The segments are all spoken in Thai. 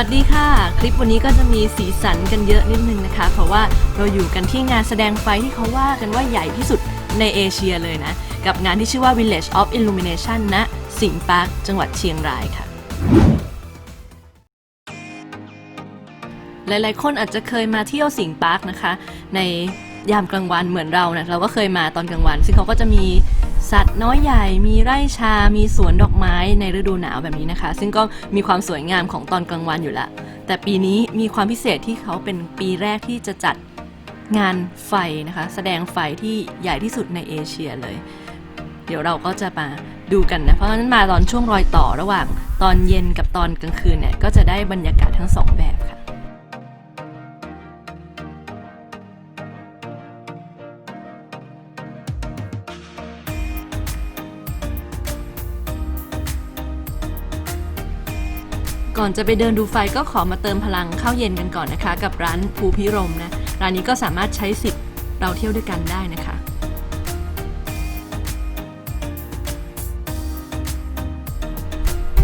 วัสดีค่ะ คลิปวันนี้ก็จะมีสีสันกันเยอะนิดนึงนะคะ เพราะว่าเราอยู่กันที่งานแสดงไฟที่เขาว่ากันว่าใหญ่ที่สุดในเอเชียเลยนะ กับงานที่ชื่อว่า Village of Illumination ณสิงห์ปาร์คจังหวัดเชียงรายค่ะ หลายๆ คนอาจจะเคยมาเที่ยวสิงห์ปาร์คนะคะ ในยามกลางวันเหมือนเรานะเราก็เคยมาตอนกลางวัน ซึ่งเขาก็จะมี สัตว์น้อยใหญ่มีไร่ชา มีสวนดอกไม้ในฤดูหนาวแบบนี้นะคะ ซึ่งก็มีความสวยงามของตอนกลางวันอยู่ละ แต่ปีนี้มีความพิเศษที่เขาเป็นปีแรกที่จะจัดงานไฟนะคะ แสดงไฟที่ใหญ่ที่สุดในเอเชียเลย เดี๋ยวเราก็จะมาดูกันนะ เพราะฉะนั้นมาตอนช่วงรอยต่อระหว่างตอนเย็นกับตอนกลางคืนเนี่ยก็จะได้บรรยากาศทั้งสองแบบค่ะ อนจะไปเดินดูไฟก็ขอมาเติมพลังข้าวเย็นกันก่อนนะคะ กับร้านภูพิรมนะ ร้านนี้ก็สามารถใช้สิทธิ์เราเที่ยวด้วยกันได้นะคะ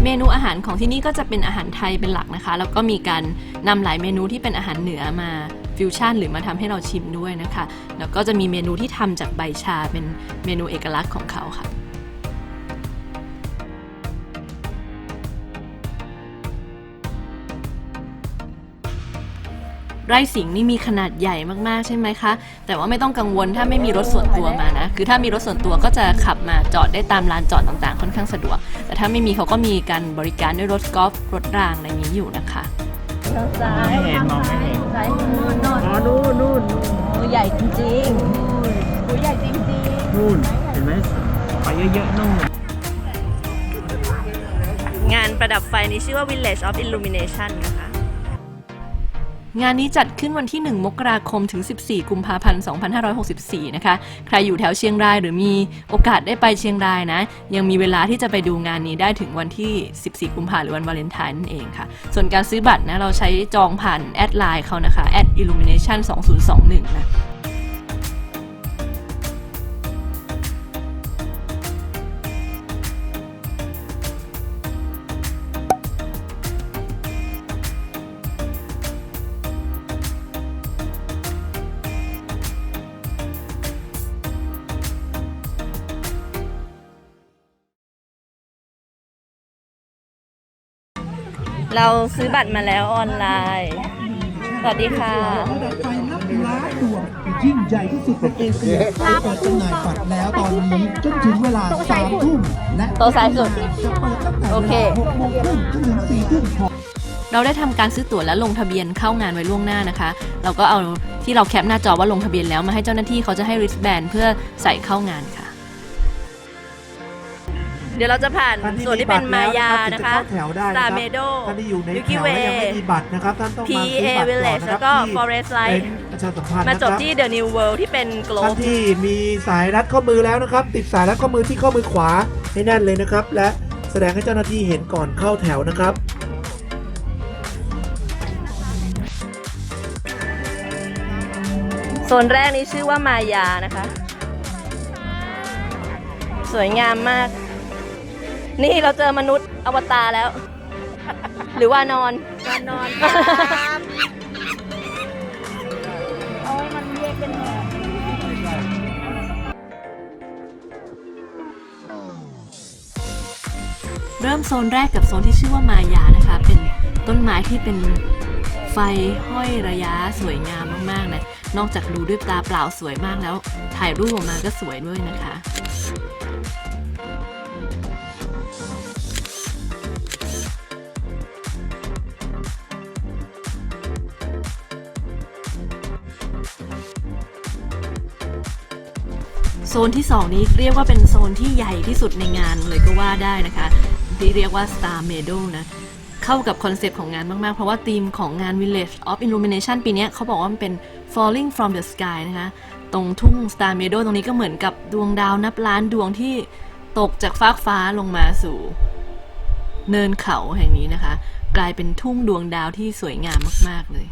เมนูอาหารของที่นี่ก็จะเป็นอาหารไทยเป็นหลักนะคะ แล้วก็มีการนำหลายเมนูที่เป็นอาหารเหนือมาฟิวชั่นหรือมาทำให้เราชิมด้วยนะคะ แล้วก็จะมีเมนูที่ทำจากใบชาเป็นเมนูเอกลักษณ์ของเขาค่ะ ไร่สิงห์นี่มีขนาดใหญ่มากๆใช่ไหมคะ แต่ว่าไม่ต้องกังวลถ้าไม่มีรถส่วนตัวมานะ คือถ้ามีรถส่วนตัวก็จะขับมาจอดได้ตามลานจอดต่างๆ ค่อนข้างสะดวก แต่ถ้าไม่มีเขาก็มีการบริการด้วยรถกอล์ฟรถรางอะไรอย่างนี้อยู่นะคะไม่เห็นมองไม่เห็นใช่นู่นนู่นอ๋อนู่นนู่นตัวใหญ่จริงๆตัวใหญ่จริงนู่นเห็นไหมไปเยอะๆนู่นงานประดับไฟนี้ชื่อว่า Village of Illumination นะคะ งานนี้จัดขึ้นวันที่ 1 มกราคมถึง 14 กุมภาพันธ์ 2564 นะคะ ใครอยู่แถวเชียงรายหรือมีโอกาสได้ไปเชียงรายนะ ยังมีเวลาที่จะไปดูงานนี้ได้ถึงวันที่ 14 กุมภาหรือวันวาเลนไทน์นั่นเองค่ะ ส่วนการซื้อบัตรนะ เราใช้จองผ่านแอดไลน์เขานะคะ at illumination 2021 นะ เราซื้อบัตรมาแล้วออนไลน์ สวัสดีค่ะระดับไฟนับล้านดวงยิ่งใหญ่ที่สุดในเอเชียเปิดจำหน่ายบัตรแล้วตอนนี้จนถึงเวลาสามทุ่มและโต๊ะซ้ายสุดจะเปิดตั้งแต่โอเวเคลาหกโมงครึ่งจนถึงสี่ทุ่มของเราได้ทำการซื้อตั๋วและลงทะเบียนเข้างานไว้ล่วงหน้านะคะ เราก็เอาที่เราแคปหน้าจอว่าลงทะเบียนแล้วมาให้เจ้าหน้าที่เขาจะให้ wristband เพื่อใส่เข้างานค่ะเดี๋ยวเราจะผ่านท่านที่ส่วนที่เป็นมายานะคะเข้าแถวได้นะค Star รับ Meadow ท่านที่อยู่ใน Milky แถวและยังไม่ Way มีบัตรนะครับท่านต้องมา PA ซื้อบัตรก่อน Village นะคแล้รับวก็ที่ Forest เป็ Light นประชาสัมพันธ์มานะจคบรับที่ The New World ที่เป็นท่าน globe ที่มีสายรัดข้อมือแล้วนะครับ ติดสายรัดข้อมือที่ข้อมือขวาให้แน่นเลยนะครับ และแสดงให้เจ้าหน้าที่เห็นก่อนเข้าแถวนะครับ โซนแรกนี้ชื่อว่ามายานะคะ สวยงามมาก นี่เราเจอมนุษย์อวตารแล้ว หรือว่านอนนอนครับโอ้ยมันเรียกเป็นแหบเริ่มโซนแรกกับโซนที่ชื่อว่ามายานะคะ เป็นต้นไม้ที่เป็นไฟห้อยระยะสวยงามมากๆนะ นอกจากดูด้วยตาเปล่าสวยมากแล้ว ถ่ายรูปออกมาก็สวยด้วยนะคะ โซนที่ 2 นี้เรียกว่าเป็นโซนที่ใหญ่ที่สุดในงานเลยก็ว่าได้นะคะ ที่เรียกว่า Star Meadow นะเข้ากับคอนเซปต์ของงานมาก ๆ เพราะว่าธีมของงาน Village of Illumination ปีนี้เขาบอกว่ามันเป็น Falling from the Sky นะคะ ตรงทุ่ง Star Meadow ตรงนี้ก็เหมือนกับดวงดาวนับล้านดวงที่ตกจากฟากฟ้าลงมาสู่ เนินเขาแห่งนี้นะคะ กลายเป็นทุ่งดวงดาวที่สวยงามมาก ๆ เลย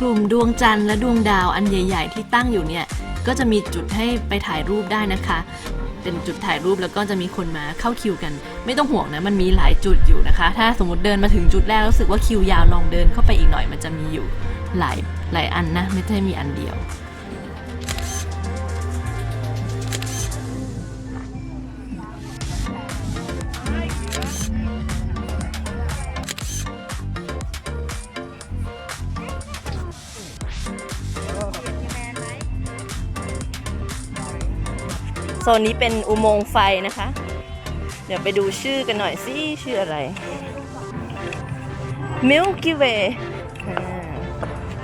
กลุ่มดวงจันทร์และดวงดาวอันใหญ่ ๆ ที่ตั้งอยู่เนี่ยก็จะมีจุดให้ไปถ่ายรูปได้นะคะ เป็นจุดถ่ายรูปแล้วก็จะมีคนมาเข้าคิวกัน ไม่ต้องห่วงนะมันมีหลายจุดอยู่นะคะ ถ้าสมมติเดินมาถึงจุดแรกแล้วรู้สึกว่าคิวยาวลองเดินเข้าไปอีกหน่อยมันจะมีอยู่หลายหลายอันนะ ไม่ใช่มีอันเดียว ซนนี้เป็นอุโมงค์ไฟนะคะ เดี๋ยวไปดูชื่อกันหน่อยสิชื่ออะไร Milky Way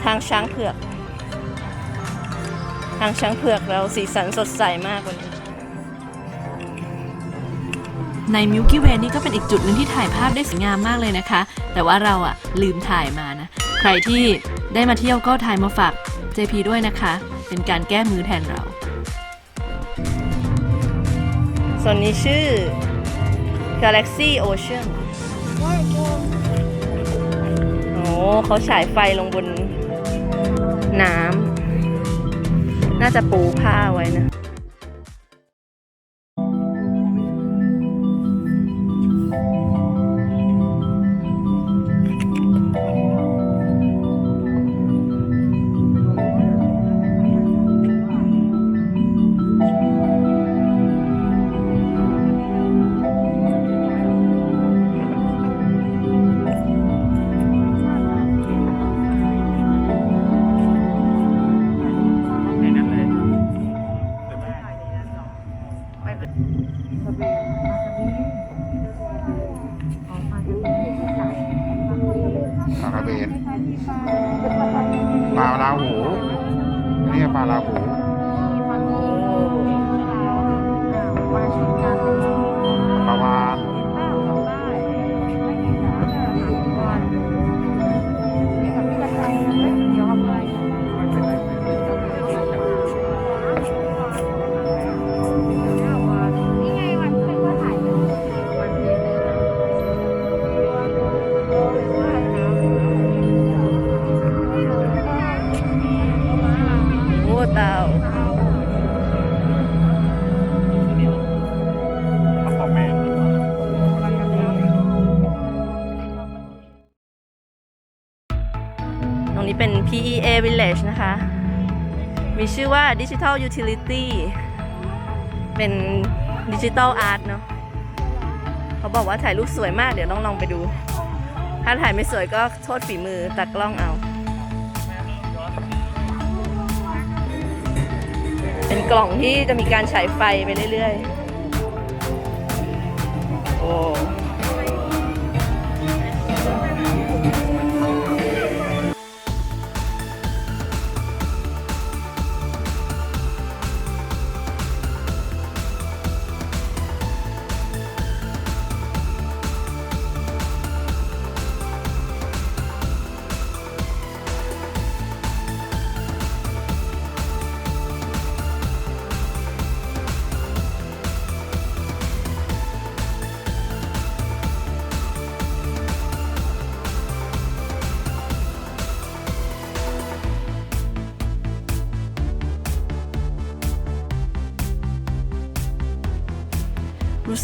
ทางช้างเผือก ทางช้างเผือกเราสีสันสดใสมากวันนี้ ใน Milky Way นี่ก็เป็นอีกจุดหนึ่งที่ถ่ายภาพได้สวยงามมากเลยนะคะ แต่ว่าเราอะลืมถ่ายมานะ ใครที่ได้มาเที่ยวก็ถ่ายมาฝาก JP ด้วยนะคะ เป็นการแก้มือแทนเรา ส่วนนี้ชื่อ Galaxy Ocean โอ้เขาฉายไฟลงบนน้ำ น่าจะปูผ้าไว้นะ ปลากระเบนปลาลาหูนี่ปลาลาหู ชื่อว่า Digital Utility เป็นดิจิ t a ลอาร์ตเนาะเขาบอกว่าถ่ายรูปสวยมากเดี๋ยวต้องลองไปดู ถ้าถ่ายไม่สวยก็โทษฝีมือตัดกล้องเอา เป็นกล่องที่จะมีการฉายไฟไปเรื่อยๆ โอ้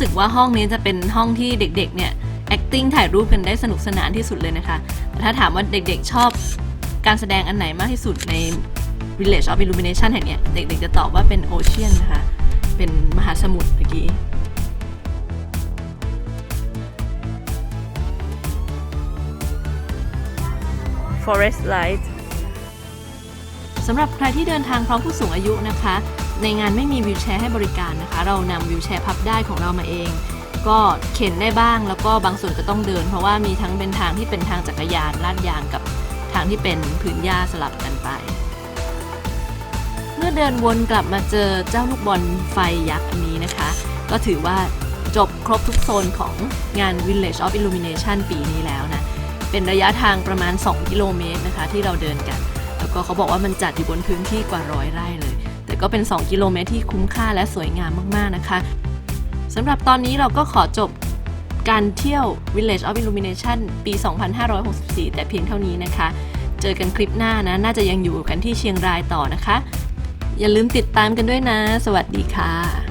สึกว่าห้องนี้จะเป็นห้องที่เด็กๆเนี่ย acting ถ่ายรูปกันได้สนุกสนานที่สุดเลยนะคะแต่ถ้าถามว่าเด็กๆชอบการแสดงอันไหนมากที่สุดใน Village of Illumination แห่งนี้เด็กๆจะตอบว่าเป็น Ocean นะคะ เป็นมหาสมุทรเมื่อกี้ Forest Light สำหรับใครที่เดินทางพร้อมผู้สูงอายุนะคะ ในงานไม่มีวิวแชร์ให้บริการนะคะ เรานำวิวแชร์พับได้ของเรามาเอง ก็เข็นได้บ้างแล้วก็บางส่วนก็ต้องเดิน เพราะว่ามีทั้งเป็นทางที่เป็นทางจักรยานลาดยางกับทางที่เป็นพื้นหญ้าสลับกันไป เมื่อเดินวนกลับมาเจอเจ้าลูกบอลไฟยักษ์อันนี้นะคะ ก็ถือว่าจบครบทุกโซนของงาน Village of Illumination ปีนี้แล้วนะ เป็นระยะทางประมาณ 2 กิโลเมตรนะคะที่เราเดินกัน แล้วก็เขาบอกว่ามันจัดอยู่บนพื้นที่กว่าร้อยไร่เลย แต่ก็เป็น 2 กิโลเมตรที่คุ้มค่าและสวยงามมากๆนะคะสำหรับตอนนี้เราก็ขอจบการเที่ยว Village of Illumination ปี 2564 แต่เพียงเท่านี้นะคะ เจอกันคลิปหน้านะ น่าจะยังอยู่กันที่เชียงรายต่อนะคะ อย่าลืมติดตามกันด้วยนะ สวัสดีค่ะ